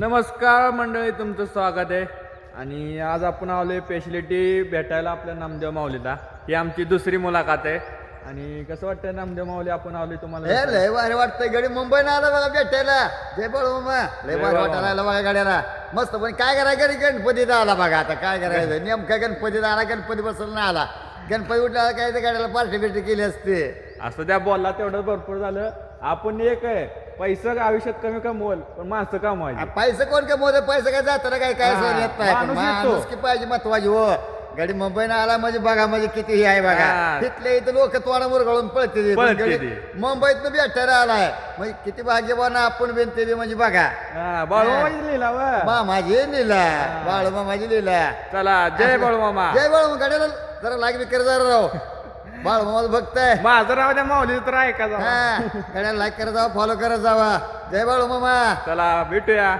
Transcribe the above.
नमस्कार मंडळी तुमचं स्वागत आहे. आणि आज आपण आलोय स्पेशलिटी भेटायला आपल्या नामदेव माऊलीला. ही आमची दुसरी मुलाखत आहे. आणि कसं वाटतंय नामदेव माऊली आपण आलोय हे तुम्हाला लय भारी वाटतंय गडी मुंबई आला बघा भेटायला. जय बळ मामा. लय भारी वाटायला आला बघा गाड्याला. मस्त पण काय करायचं गडी गणपतीत आला बघा आता काय करायचं? नेमका गणपतीत आला गणपती बसला नाही आला. गणपती उठला काय गाड्याला पार्टी बिर्टी केली असते. असं त्या बोलला तेवढं भरपूर झालं. आपण एक आहे. पैसा आयुष्यात कमी कमवल पण माणसं कमवायची. पैसे कोण कमवते? पैसे काय जाताना काय काय हा, नाही माणूस येतो. माणूस की पाहिजे महत्वाची हो. गाडी मुंबईनं आला म्हणजे बघा म्हणजे किती हे आहे बघा. हा. तिथले इथं लोक तोडा मुरगळून पळते ते. पळते गडी ते. मुंबईत भेटायला आलाय. म्हणजे किती भाग्यवान आपण बेनते ते म्हणजे बघा. हा, बाळू मामाची लिहिला वा. मामाजी लिहिला बाळू मामाजी लिहिला चला जय बाळू मामा जय बाळू गाड्याला जरा लाग बी कर जरा राव. बाळू मामा भक्त आहे. माझं राव त्या माऊली तर ऐका जावा. हा लाईक करत जावा फॉलो करत जावा. जय बाळू मामा. चला भेटूया.